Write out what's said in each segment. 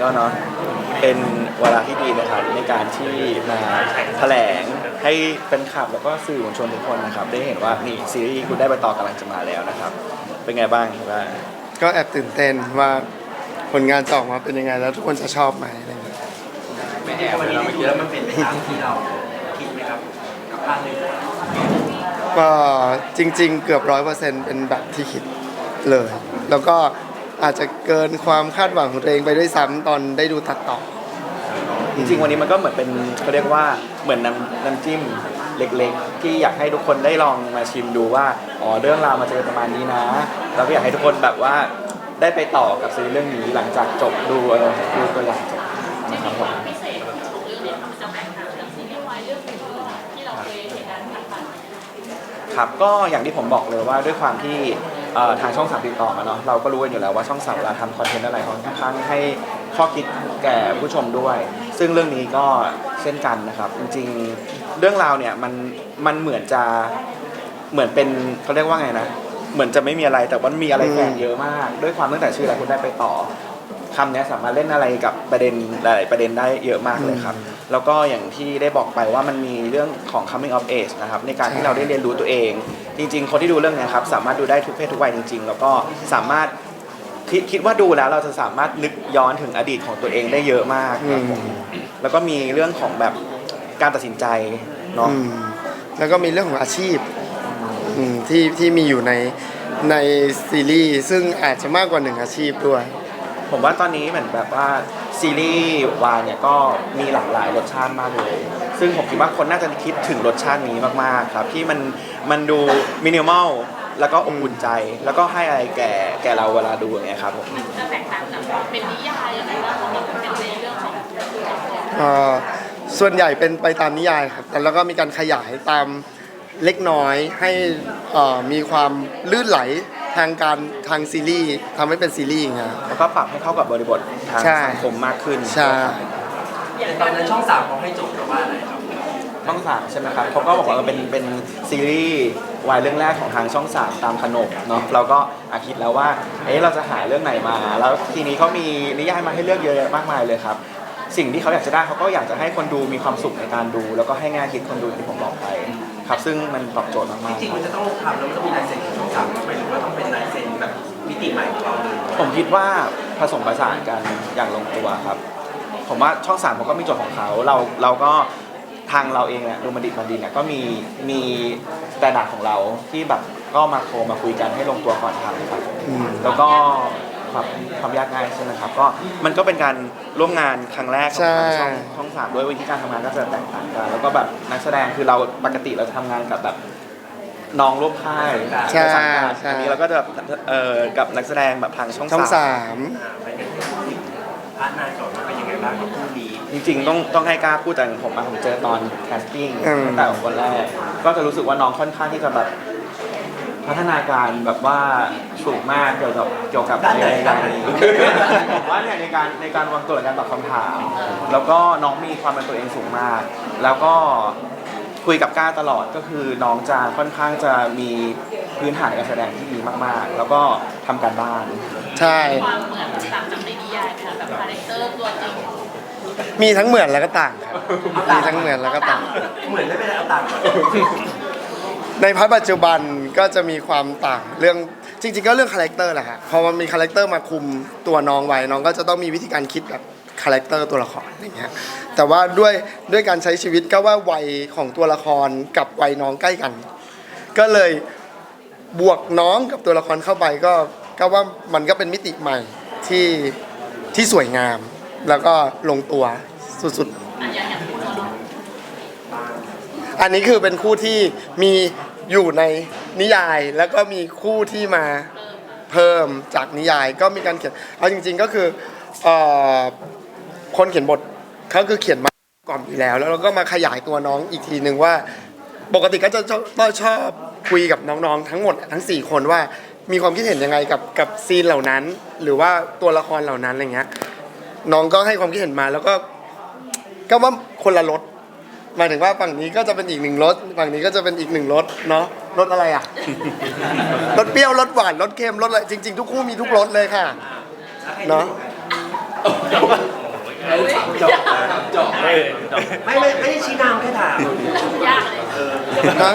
ก็เนาะเป็นเวลาที่ดีนะครับในการที่มาแถลงให้เป็นขับแล้วก็สื่อมวลชนทุกคนนะครับ ได้เห็นว่านี่ซีรีส์คุณได้ไปต่อกำลังจะมาแล้วนะครับ เป็นไงบ้างครับว่าก็แอบตื่นเต้นว่าผลงานจะออกมาเป็นยังไง แล้วทุกคนจะชอบไหมอะไรอย่างเงี้ยไม่แอบเลยเราไม่คิดแล้วมันเป็นไปตามที่เราคิดไหมครับกับภาพหนึ่งก็จริง ๆ เกือบร้อยเปอร์เซ็นต์เป็นแบบที่คิดเลย แล้วก็ อาจจะเกินความคาดหวังของตัวเองไปด้วยซ้ำตอนได้ดูตัดต่อ จริงๆวันนี้มันก็เหมือนเป็นเขาเรียกว่าเหมือนน้ำน้ำจิ้มเล็กๆ ที่อยากให้ทุกคนได้ลองมาชิมดูว่าอ๋อเรื่องราวมันจะเป็นประมาณนี้นะแล้วก็อยากให้ทุกคนแบบว่าได้ไปต่อกับซีรีส์เรื่องนี้หลังจากจบดูเอ่อดูตัวอย่างจบนะครับผมพิเศษของเรื่องนี้มันจะแตกต่างจากซีรีส์วายเรื่องอื่นๆที่เราเคยเห็นกันผ่านๆ ครับก็อย่างที่ผมบอกเลยว่าด้วยความที่ เอ่อทางช่องสามติดต่อมาเนาะเราก็รู้กันอยู่แล้วว่าช่องสามเวลาทำคอนเทนต์อะไรเขาค่อนข้างให้ข้อคิดแก่ผู้ชมด้วย ซึ่งเรื่องนี้ก็เช่นกันนะครับ จริงๆเรื่องราวเนี่ยมันมันเหมือนจะเหมือนเป็นเขาเรียกว่าไงนะ เหมือนจะไม่มีอะไรแต่ว่ามันมีอะไรแฝงเยอะมาก ด้วยความตั้งแต่ชื่อแล้วคุณได้ไปต่อ คำเนี้ยสามารถเล่นอะไรกับประเด็นหลายๆประเด็นได้เยอะมากเลยครับ แล้วก็อย่างที่ได้บอกไปว่ามันมีเรื่องของ coming of age นะครับในการที่เราได้เรียนรู้ตัวเอง จริง ๆ คนที่ดูเรื่องเนี้ยครับสามารถดูได้ทุกเพศทุกวัยจริง ๆ แล้วก็สามารถคิดคิดว่าดูแล้วเราจะสามารถนึกย้อนถึงอดีตของตัวเองได้เยอะมากครับผมแล้วก็มีเรื่องของแบบการตัดสินใจเนาะอืมแล้วก็มีเรื่องของอาชีพอืมที่ที่มีอยู่ในในซีรีส์ซึ่งอาจจะมากกว่าหนึ่งอาชีพด้วย ผมว่าตอนนี้เหมือนแบบว่าซีรีส์วายเนี่ยก็มีหลากหลายรสชาติมากเลย ซึ่งผมคิดว่าคนน่าจะคิดถึงรสชาตินี้มากๆครับ ที่มันมันดูมินิมอลแล้วก็อบอุ่นใจ แล้วก็ให้อะไรแก่แก่เราเวลาดูอย่างเงี้ยครับผมจะแตกต่างจากเป็นนิยายยังไงบ้างของมันเป็นในเรื่องของเอ่อส่วนใหญ่เป็นไปตามนิยายครับแต่แล้วก็มีการขยายตามเล็กน้อยให้เอ่อมีความลื่นไหล ทางการทางซีรีส์ทำให้เป็นซีรีส์อย่างเงี้ย แล้วก็ปรับให้เข้ากับบริบททางใช่ สังคมมากขึ้นใช่อย่างตอนนั้นช่องสามเขาให้โจทย์เราว่าอะไรครับช่องสามใช่ไหมครับเขาก็บอกว่าเป็นเป็นซีรีส์วายเรื่องแรกของทางช่องสามตามขนบเนาะเราก็อาคิดแล้วว่าเอ๊ะเราจะหาเรื่องไหนมา แล้วทีนี้เขามีนิยายมาให้เลือกเยอะแยะมากมายเลยครับ สิ่งที่เขาอยากจะได้เขาก็อยากจะให้คนดูมีความสุขในการดู แล้วก็ให้แง่คิดคนดูอย่างที่ผมบอกไป ครับซึ่งมันตอบโจทย์มากจริงๆมันจะต้องทำแล้วมันต้องมีลายเซ็นของช่องสามเข้าไปหรือว่าต้องเป็นลายเซ็นแบบมิติใหม่ของเราเลยๆผมคิดว่าผสมผสานกันอย่างลงตัวครับ ผมว่าช่องสามเขาก็มีโจทย์ของเขาเราเราก็ทางเราเองเนี่ยดูมันดิบมันดีเนี่ยก็มีมีแต่ดักของเราที่แบบก็มาโทรมาคุยกันให้ลงตัวก่อนทำครับ อืม แล้วก็ ความความยากง่ายใช่ไหมครับก็มันก็เป็นการร่วมงานครั้งแรกของทางช่องช่องสามด้วยวิธีการทำงานก็จะแตกต่างกันแล้วก็แบบนักแสดงคือเราปกติเราจะทำงานกับแบบน้องร่วมค่ายใช่ในสังกัดใช่ อันนี้เราก็จะแบบเอ่อกับนักแสดงแบบทางช่องช่องสาสามมอ่าไปกันที่พาร์ทนายก่อนว่าเป็นยังไงบ้างกับคู่นี้จริงๆต้องต้องให้กล้าพูดแต่ผมมาผมเจอตอนแคสติ้งอืม ตั้งแต่วันแรกก็จะรู้สึกว่าน้องค่อนข้างที่จะแบบ พัฒนาการแบบว่าสูงมากเกี่ยวกับเกี่ยวกับในการผมว่าเนี่ยในการในการวางตัวในการตอบคำถาม แล้วก็น้องมีความเป็นตัวเองสูงมาก แล้วก็คุยกับก้าตลอดก็คือน้องจะค่อนข้างจะมีพื้นฐานการแสดงที่ดีมากๆ แล้วก็ทำการบ้าน ใช่ ความเหมือนต่างจากในนิยายค่ะแบบคาแรคเตอร์ตัวจริงมีทั้งเหมือนแล้วก็ต่างครับ มีทั้งเหมือนแล้วก็ต่าง เหมือนไม่เป็นไรเอาต่างก่อน ในพาร์ทปัจจุบันก็จะมีความต่างเรื่องจริง ๆ ก็เรื่องคาแรคเตอร์แหละฮะพอมันมีคาแรคเตอร์มาคุมตัวน้องไว้น้องก็จะต้องมีวิธีการคิดแบบคาแรคเตอร์ตัวละครอย่างเงี้ยแต่ว่าด้วยด้วยการใช้ชีวิตก็ว่าวัยของตัวละครกับวัยน้องใกล้กัน ก็เลยบวกน้องกับตัวละครเข้าไปก็ก็ว่ามันก็เป็นมิติใหม่ที่ที่สวยงาม แล้วก็ลงตัวสุดๆอะอย่างอย่างคู่เราเนาะอันนี้คือเป็นคู่ที่มี อยู่ในนิยายแล้วก็มีคู่ที่มาเพิ่มจากนิยายก็มีการเขียนเอาจริง ๆก็คือเอ่อคนเขียนบทเขาคือเขียนมาก่อนอยู่แล้ว แล้วเราก็มาขยายตัวน้องอีกทีหนึ่งว่า ปกติก็จะชอบก็ชอบคุยกับน้องๆทั้งหมดทั้ง 4 คนว่ามีความคิดเห็นยังไงกับกับซีนเหล่านั้น หรือว่าตัวละครเหล่านั้นอะไรเงี้ยน้องก็ให้ความคิดเห็นมาแล้วก็ก็ว่าคนละรส หมายถึงว่าฝั่งนี้ก็จะเป็นอีกหนึ่งรสฝั่งนี้ก็จะเป็นอีกหนึ่งรสเนาะรสอะไรอะ รสเปรี้ยวรสหวานรสเค็มรสอะไรจริง ๆ ทุกคู่มีทุกรสเลยค่ะแล้วใครเนาะจบจบไม่ไม่ไม่ได้ชี้นามแค่ถามยากเลยฮะ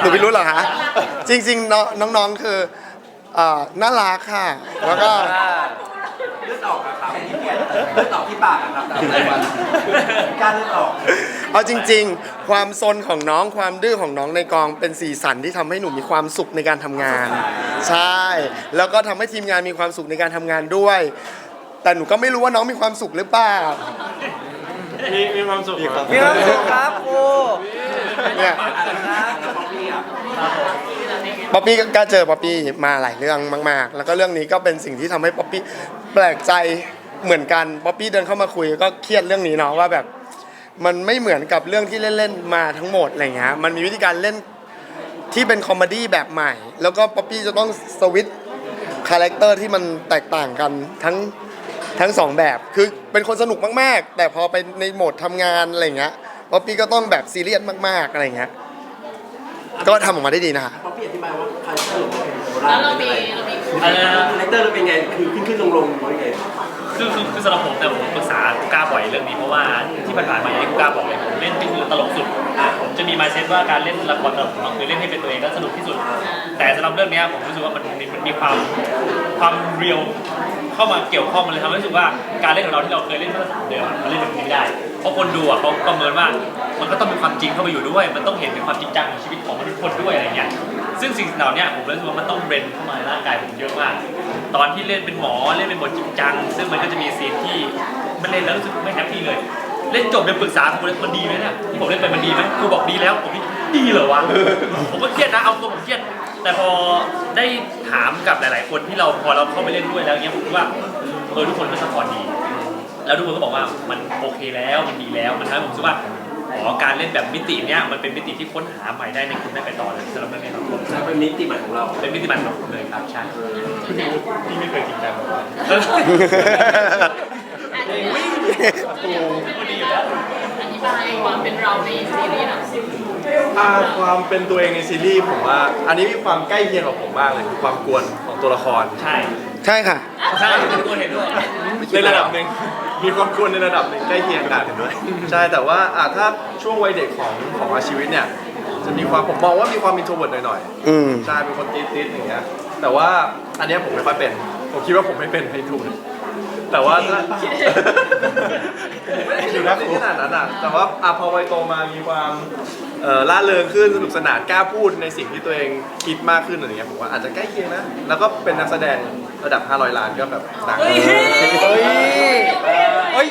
หนูไม่รู้เหรอฮะจริงๆน้องน้องๆคือเอ่อน่ารักค่ะ แล้วก็ เลือดออกอะครับเลือดออกที่ปากอะครับแต่วันการเลือดออกเอาจริง ๆ ความซนของน้องความดื้อของน้องในกองเป็นสีสันที่ทำให้หนูมีความสุขในการทำงาน ใช่ แล้วก็ทำให้ทีมงานมีความสุขในการทำงานด้วย แต่หนูก็ไม่รู้ว่าน้องมีความสุขหรือเปล่ามีมีความสุขครับมีความสุขครับครูเนี่ย อะไรนะแล้วป๊อปปี้อะ ป๊อปปี้ก็เจอป๊อปปี้มาหลายเรื่องมาก ๆ แล้วก็เรื่องนี้ก็เป็นสิ่งที่ทำให้ป๊อปปี้แปลกใจเหมือนกันป๊อปปี้เดินเข้ามาคุยก็เครียดเรื่องนี้เนาะว่าแบบ มันไม่เหมือนกับเรื่องที่เล่นๆมาทั้งหมดอะไรเงี้ยมันมีวิธีการเล่นที่เป็นคอมเมดี้แบบใหม่ แล้วก็ป๊อปปี้จะต้องสวิตช์คาแรคเตอร์ที่มันแตกต่างกันทั้งทั้งสองแบบ คือเป็นคนสนุกมากๆ แต่พอไปในโหมดทำงานอะไรเงี้ยป๊อปปี้ก็ต้องแบบซีเรียสมากๆอะไรเงี้ย ก็ทำออกมาได้ดีนะคะป๊อปปี้อธิบายว่าคาแรคเตอร์ของโบราแล้วณเราเป็นมียังไงเรามีครูคาแรคเตอร์เราเป็นไงคือขึ้นขึ้นลงลงหรือยังไงคือคือคือสำหรับผมแต่ยผมปรึกษากูกล้าบ่อยเรื่องนี้เพราะว่าที่ผ่านๆมาอย่างที่กูกล้าบอกเลยผมเล่นก็คือตลกสุดอะผมจะมีมาเซตว่าการเล่นละครตลกของเราคือเล่นให้เป็นตัวเองแล้วสนุกที่สุด แต่สำหรับเรื่องเนี้ยผมรู้สึกว่ามันมันมันมีความความเรียลเข้ามาเกี่ยวข้องมันเลยทำให้รู้สึกว่าการเล่นของเราที่เราเคยเล่นเมื่อสามเดือนอะมันเล่นแบบนี้ไม่ได้ เพราะคนดูอะเขาประเมินว่า มันก็ต้องมีความจริงเข้าไปอยู่ด้วย มันต้องเห็นถึงความจริงจังของชีวิตของมนุษย์คนด้วยอะไรเงี้ยซึ่งสิ่งเหล่านี้ผมรู้สึกว่ามันต้องเบรนเข้ามาในร่างกายผมเยอะมากตอนที่เล่นเป็นหมอเล่นเป็นบทจริงจัง ซึ่งมันก็จะมีซีนที่มันเล่นแล้วรู้สึกไม่แฮปปี้เลย เล่นจบเลยปรึกษาครูเลยมันดีไหมเนี่ยที่ผมเล่นไปมันดีไหมครูบอกดีแล้วผมนี่ดีเหรอวะผมก็เครียดนะเอาตัวผมเครียดแต่พอได้ถามกับหลาย ๆ คนที่เราพอเราเข้าไปเล่นด้วยแล้วเนี้ยผมว่าเออทุกคนก็สปอร์ตดี แล้วทุกคนก็บอกว่ามันโอเคแล้วมันดีแล้วมันทำให้ผมรู้สึกว่า อ๋อการเล่นแบบมิติเนี้ยมันเป็นมิติที่ค้นหาใหม่ได้ในคุณได้ไปต่อเลยสำหรับเรื่องนี้ครับผมเป็นมิติใหม่ของเราเป็นมิติใหม่ของผมเลยครับใช่ที่ไม่เคยจริงจังมาก่อนอันนี้อธิบายความเป็นเราในซีรีส์หน่อยสิอ่าความเป็นตัวเองในซีรีส์ผมว่า อันนี้มีความใกล้เคียงกับผมมากเลยคือความกวนของตัวละครใช่ใช่ค่ะใช่เป็นตัวเห็นด้วยในระดับหนึ่ง มีความกวนในระดับหนึ่งใกล้เคียงกันด้วยใช่แต่ว่าอ่าถ้าช่วงวัยเด็กของของอาชีวิตเนี่ยจะมีความผมมองว่ามีความอินโทรเวิร์ดหน่อยอืม ๆใช่เป็นคนติดๆอย่างเงี้ยแต่ว่าอันเนี้ยผมไม่ค่อยเป็น ผมคิดว่าผมไม่เป็นไม่ถูกแต่ว่าถ้าผมไม่ได้คิดว่าเป็นขนาดนั้นอะ แต่ว่าอะพอวัยโตมามีความเอ่อล่าเริงขึ้นสนุกสนานกล้าพูดในสิ่งที่ตัวเองคิดมากขึ้นอะไรเงี้ยผมว่าอาจจะใกล้เคียงนะ แล้วก็เป็นนักแสดง ระดับ 500 ล้านก็แบบต่างกันเฮ้ย เฮ้ย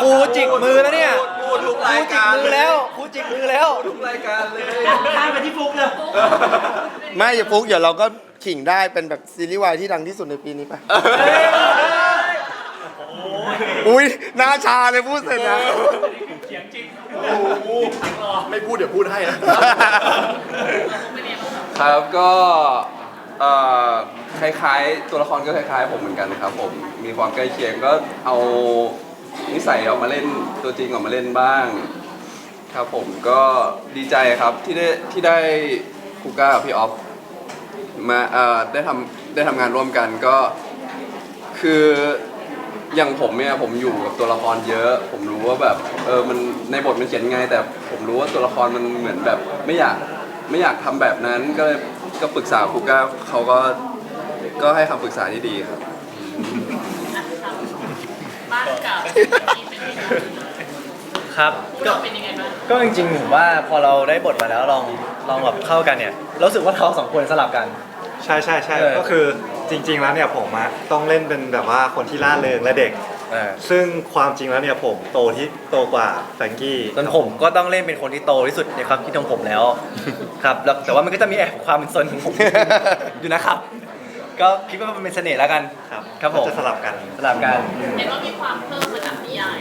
ครูจิกมือแล้วเนี่ยพูดทุกครูรายจิกการมือแล้วครูจิกมือแล้ว ทุกรายการเลยข้ามไปที่ฟุกเลย ไม่อย่าฟุกเดี๋ยวเราก็ขิงได้เป็นแบบซีรีส์วายที่ดังที่สุดในปีนี้ไปะอุ้ยหน้าชาเลยพูดเสร็จนะเสียงจริงไม่พูดเดี๋ยวพูดให้นะ ครับก็ เอ่อคล้ายๆ ตัวละครก็คล้ายๆ ผมเหมือนกันครับผมมีความใกล้เคียงก็เอานิสัยออกมาเล่นตัวจริงออกมาเล่นบ้าง ครับผมก็ดีใจครับที่ได้ที่ได้ครูก้ากับพี่ออฟมาเอ่อได้ทำได้ทำงานร่วมกันก็คืออย่างผมเนี่ยผมอยู่กับตัวละครเยอะ ผมรู้ว่าแบบเออมันในบทมันเขียนไง แต่ผมรู้ว่าตัวละครมันเหมือนแบบไม่อยากไม่อยากทำแบบนั้นก็เลย ก็ปรึกษาครูก้าเขาก็ก็ให้คำปรึกษาที่ดีครับ บ้านกับที่เป็นยังไงครับพวกก็เราเป็นยังไงบ้างก็จริงๆผมว่าพอเราได้บทมาแล้วลองลองแบบเข้ากันเนี่ยเรารู้สึกว่าเราสองคนสลับกัน ใช่ใช่ใช่เออก็คือจริง ๆ แล้วเนี่ยผมอะต้องเล่นเป็นแบบว่าคนที่ล่าเริงและเด็ก เออซึ่งความจริงแล้วเนี่ยผมโตที่โตกว่าแฟรงกี้ส่วนผมก็ต้องเล่นเป็นคนที่โตที่สุดในความคิดของผมแล้ว ครับแล้วแต่ว่ามันก็จะมีแอบความเป็นซนของผม อยู่นะครับ ก็คิดว่ามันเป็นเสน่ห์แล้วกันครับครับผมจะสลับกัน สลับกันเห็นว่ามีความเพิ่มมาจากนิยาย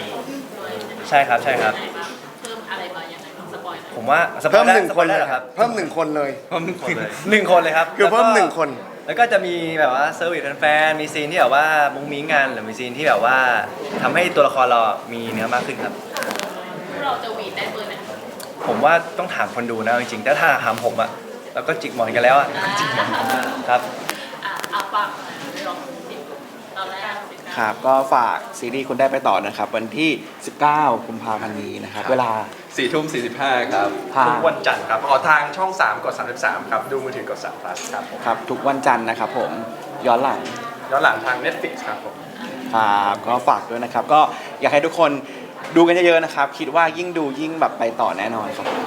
ด้วยใช่ไหมใช่ครับใช่ครับ ยังไงบ้างเพิ่มอะไรมายังไงบ้างสปอยหน่อยผมว่าสปอเพิ่ยมได้หนึ่งสคปอยนได้เลยเหรอครับเพิ่มหนึ่งคนเลย เพิ่มหนึ่งคนเลย หนึ่งคนเลยครับคือเพิ่มแล้วก็หนึ่งคน แล้วก็จะมีแบบว่าเซอร์วิสแฟนๆมีซีนที่แบบว่ามุ้งมิ้งกันหรือมีซีนที่แบบว่าทำให้ตัวละครเรามีเนื้อมากขึ้นครับพวกเราจะหวีดได้เบอร์ไหนผมว่าต้องถามคนดูนะจริงๆถ้าถ้าถามผมอะเราก็จิกหมอนกันแล้วอะอ่าครับ อะอะฟังลองสิตตอนแรกครับก็ฝากซีรีส์คุณได้ไปต่อนะครับ วันที่ 19 กุมภาพันธ์นี้นะครับ เวลา สี่ทุ่มสี่สิบห้าครับทางทุกวันจันทร์ครับออกทางช่อง 3 กด 33 ครับ ดูมือถือกด3 plus ครับผมครับ ทุกวันจันทร์นะครับผมย้อนหลังย้อนหลังทาง Netflix ครับผมครับก็ฝากด้วยนะครับ ก็อยากให้ทุกคนดูกันเยอะๆนะครับ คิดว่ายิ่งดูยิ่งแบบไปต่อแน่นอนครับ นี่